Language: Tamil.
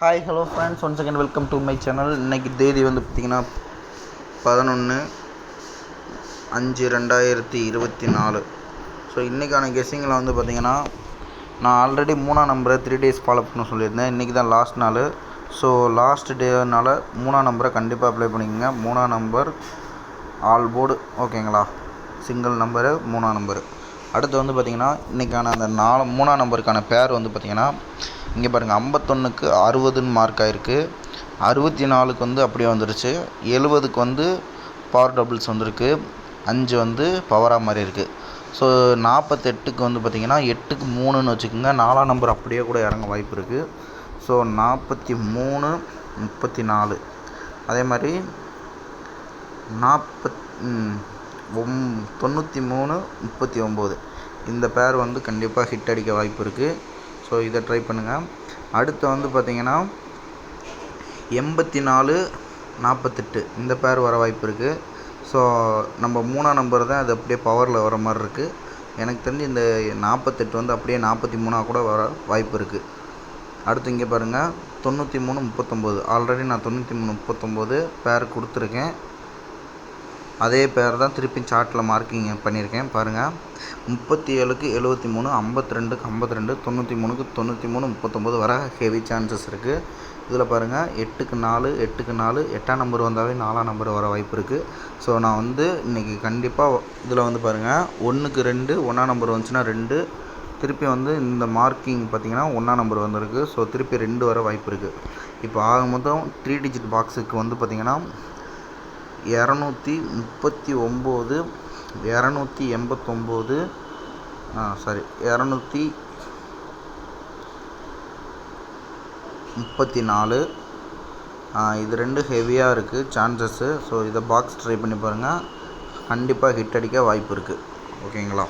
Hi hello friends one second welcome to my channel இன்றைக்கி தேதி வந்து பார்த்திங்கன்னா பதினொன்று அஞ்சு ரெண்டாயிரத்தி இருபத்தி நாலு. ஸோ இன்றைக்கான கெஸ்ஸிங்கில் வந்து பார்த்திங்கன்னா நான் ஆல்ரெடி மூணாம் நம்பரை த்ரீ டேஸ் ஃபாலோ பண்ண சொல்லியிருந்தேன். இன்றைக்கி தான் லாஸ்ட் நாள். ஸோ லாஸ்ட் டேனால் மூணாம் நம்பரை கண்டிப்பாக அப்ளை பண்ணிக்கோங்க. மூணாம் நம்பர் ஆல் போர்டு ஓகேங்களா சிங்கிள் நம்பரு மூணாம் நம்பரு அடுத்து வந்து பார்த்திங்கன்னா இன்றைக்கான அந்த நாலு மூணாம் நம்பருக்கான பேர் வந்து பார்த்திங்கன்னா இங்கே பாருங்கள் ஐம்பத்தொன்றுக்கு அறுபதுன்னு மார்க் ஆகிருக்கு அறுபத்தி நாலுக்கு வந்து அப்படியே வந்துருச்சு. எழுபதுக்கு வந்து பவர் டபுள்ஸ் வந்திருக்கு. அஞ்சு வந்து பவராக மாதிரி இருக்குது ஸோ நாற்பத்தெட்டுக்கு வந்து பார்த்திங்கன்னா எட்டுக்கு மூணுன்னு வச்சுக்கோங்க. நாலாம் நம்பர் அப்படியே கூட இறங்க வாய்ப்பு இருக்குது ஸோ நாற்பத்தி மூணு முப்பத்தி நாலு அதே மாதிரி நாற்பத் ஒம் தொண்ணூற்றி மூணு முப்பத்தி ஒம்பது. இந்த பேர் வந்து கண்டிப்பாக ஹிட் அடிக்க வாய்ப்பு இருக்குது ஸோ இதை ட்ரை பண்ணுங்கள் அடுத்து வந்து பார்த்திங்கன்னா எண்பத்தி நாலு நாற்பத்தெட்டு இந்த பேர் வர வாய்ப்பு இருக்குது ஸோ நம்ம மூணாம் நம்பர் தான் அது அப்படியே பவரில் வர மாதிரி இருக்குது எனக்கு தெரிஞ்சு இந்த நாற்பத்தெட்டு வந்து அப்படியே நாற்பத்தி மூணாக கூட வர வாய்ப்பு இருக்குது அடுத்து இங்கே பாருங்கள் தொண்ணூற்றி மூணு முப்பத்தொம்போது. ஆல்ரெடி நான் தொண்ணூற்றி மூணு முப்பத்தொம்போது பேர் கொடுத்துருக்கேன். அதே பேர் தான் திருப்பி சார்ட்டில் மார்க்கிங் பண்ணியிருக்கேன். பாருங்கள் முப்பத்தி ஏழுக்கு எழுபத்தி மூணு ஐம்பத்தி ரெண்டுக்கு ஐம்பத்தி ரெண்டு தொண்ணூற்றி மூணுக்கு தொண்ணூற்றி மூணு முப்பத்தொம்போது வர ஹெவி சான்சஸ் இருக்குது இதில் பாருங்கள் எட்டுக்கு நாலு எட்டுக்கு நாலு எட்டாம் நம்பர் வந்தாவே நாலாம் நம்பர் வர வாய்ப்பு இருக்குது ஸோ நான் வந்து இன்றைக்கி கண்டிப்பாக இதில் வந்து பாருங்கள் ஒன்றுக்கு ரெண்டு ஒன்றாம் நம்பர் வந்துச்சுன்னா ரெண்டு. திருப்பி வந்து இந்த மார்க்கிங் பார்த்திங்கன்னா ஒன்றாம் நம்பர் வந்திருக்கு. ஸோ திருப்பி ரெண்டு வர வாய்ப்பு இருக்குது இப்போ ஆக மொத்தம் த்ரீ டிஜிட் பாக்ஸுக்கு வந்து பார்த்திங்கன்னா இரநூத்தி முப்பத்தி ஒம்பது இரநூத்தி எண்பத்தொம்போது சாரி இரநூத்தி முப்பத்தி நாலு இது ரெண்டு ஹெவியாக இருக்குது சான்சஸ்ஸு ஸோ இதை பாக்ஸ் ட்ரை பண்ணி பாருங்கள் கண்டிப்பாக ஹிட் அடிக்க வாய்ப்பு இருக்குது ஓகேங்களா